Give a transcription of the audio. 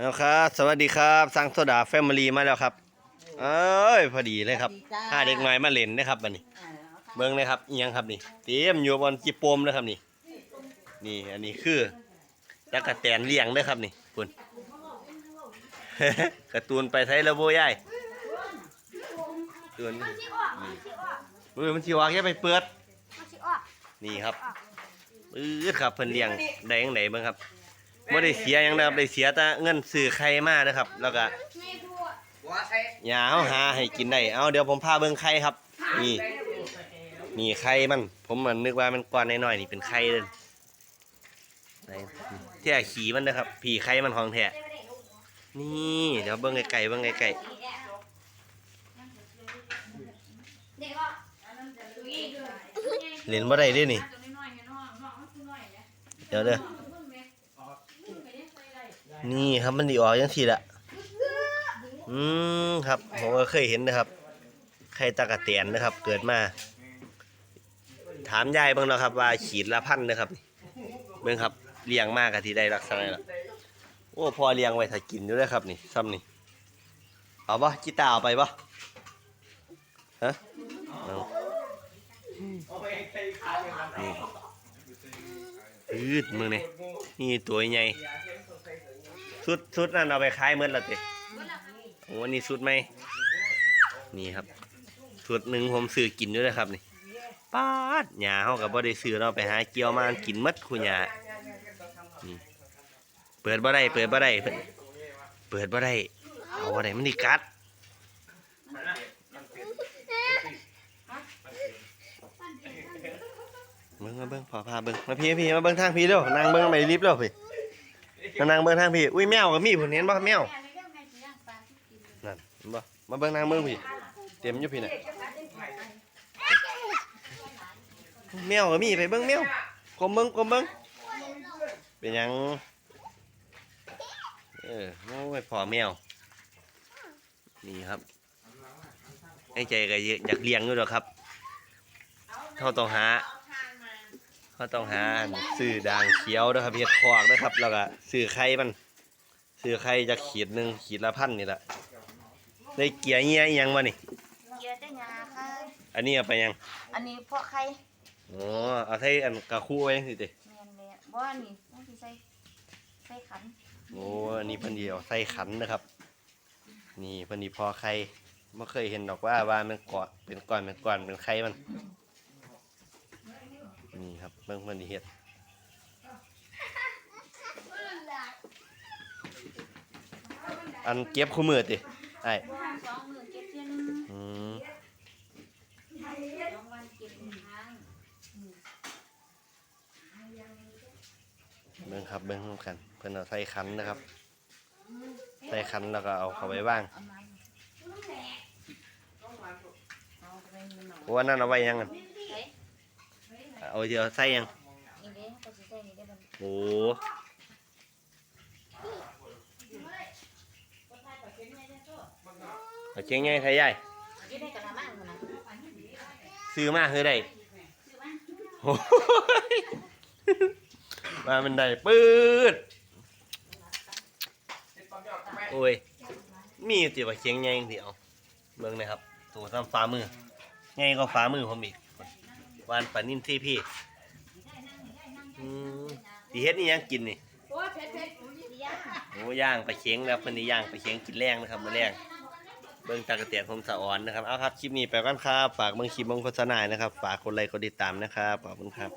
เอาครับสวัสดีครับสังโซดาแฟมิลี่มาแล้วครับ เอ้ยพอดีเลยครับห้าเด็กน้อยมาเล่นนะครับบัดนี้ เบิ้งเลยครับอิหยังครับนี่เตรียมอยู่บนจิโปมนะครับนี่ นี่อันนี้คือตะกะแตนเลี้ยงเด้อครับนี่คุณ การ์ตูนไปไทยแล้วโบยายตูนมันสิออกมันสิออกอุ้ยมันชิวาแค่ไปเปิดมันสิออกนี่ครับอือครับเพิ่นเลี้ยงได้ยังไงเบิ่งครับ บ่ได้เสียหยังนะครับได้เสียแต่เงินซื้อไข่มานะครับ แล้วก็ไม่พูดหัวใส่ยาเฮาหาให้กินได้เอาเดี๋ยวผมพาเบิ่งไข่ครับ นี่นี่ไข่มัน ผมมันนึกว่ามันก้อนน้อยๆนี่เป็นไข่เลยแท้ขี้มันนะครับ ผีไข่มันของแท้นี่เดี๋ยวเบิ่งไกลๆเบิ่งไกลเด็กก็ดูอีกด้วยๆเล่นบ่ได้เด้นี่ เดี๋ยวเด้อ นี่ครับมันดีออกจังซี่ละอืมครับผมก็เคยเห็นนะครับไข่ตะกะเตียนนะครับ เกิดมา ถามยายบิ่งแล้วครับ ว่าขีดละพันนะครับเบิ่งครับเลี้ยงมากะที่ได้ลักษณะละโอ้พอเลี้ยงไว้ถ้ากินอยู่เด้ครับนี่ซ้ำนี่เอาปะกีตาเอาไปปะฮะนี่อืดมึงนี่นี่ตัวใหญ่ สุดสุดนั่นเอาไปขายเมื่อละติโอ้นี่สุดไหมนี่ครับสุดหนึ่งผมซื้อกินด้วยนะครับนี่ป้าดหญ้าเขากับบ่ได้ซื้อเราไปหาเกี่ยวมากินมัดคุณหญ้านี่เปิดบ่ได้เปิดบ่ได้เปิดเปิดบ่ได้เอาบ่ได้มันดิกัดเบิ่งมาเบิ่งพอพาเบิ่งมาพี่พี่มาเบิ่งทางพี่เร็วนั่งเบิ่งไม่รีบเร็วพี่ มานั่งเบิ่งทางพี่ อุ้ยแมวก็มีผมเห็นบ่แมวนั่นเห็นบ่มาเบิ่งนางเบิ่งพี่ เตรียมอยู่พี่น่ะแมวก็มีไปเบิ่งแมวกลมเบิ่งกลมเบิ่งเป็นยัง เออโอ้ยพอแมว นี่ครับ ไอ้ใจก็อยากเลี้ยงอยู่ดอครับเขาต้องหา เขาต้องหาซื้อด่างเขียวนะครับเห็ดคอกนะครับ แล้วก็ซื้อไข่มันซื้อไข่จากขีดหนึ่งขีดละพันนี่แหละได้เกียร์เงี้ยอิหยังมานี่ เกียร์ได้ยาค่ะ อันนี้เอาไปยัง อันนี้เพราะใครอ๋อเอาใส่อันกะคู่ไว้สิเตแมนเลยบ่นี่ต้องสิใส่ใส่ขันโอ้อันนี้เพิ่นเดียวใส่ขันนะครับ นี่เพิ่นนี่พอไข่ไม่เคยเห็นดอกว่าว่ามันเกาะเป็นก้อนเป็นก้อนเป็นไข่มัน นี่ครับเบิ่งเพิ่นเฮ็ดอันเก็บคู่มือติไอ้สองมือเก็บเที่ยนึงอืมสองวันเก็บหนึ่งครั้งเบิ่งครับเบิ่งร่วมกัน เพิ่นเอาใส่ขันนะครับ ใส่ขันแล้วก็เอาเข้าไปว่างเอาไปเงินหน่อยเพราะว่านั่นเอาไว้ยังกัน เฮ้ยเอาเดียวใส่ยังนี่เด้ก็สิใส่นี่ได้บ่โอ้เอาเชียงใหญ่ไทยใหญ่อยู่ในกระมังพุ่นน่ะซื้อมาคือได้ซื้อมาโอ้ยมามันได้ปืดโอ้ย มีติว่าเชียงใหญ่จังสิเอาเบิ่งนะครับตัวซ้ำฟ้ามือใหญ่ก็ฟ้ามือผมอีก วานปลานิ่มที่พี่อืมสิเฮ็ดนี่ยังกินนี่โอ้ยเผ็ดเผ็ดๆสิย่างโอ้ย่างไปเคียงแล้วเพิ่นนี้ย่างไปเคียงกินแรงนะครับมาแรงเบิ้งตากระเตียนผมสะอ่อนนะครับเอาครับคลิปนี้ไปกันครับฝากเบิ้งคลิปเบิ้งโฆษณานะครับฝากคนไลค์กดติดตามนะครับขอบคุณครับ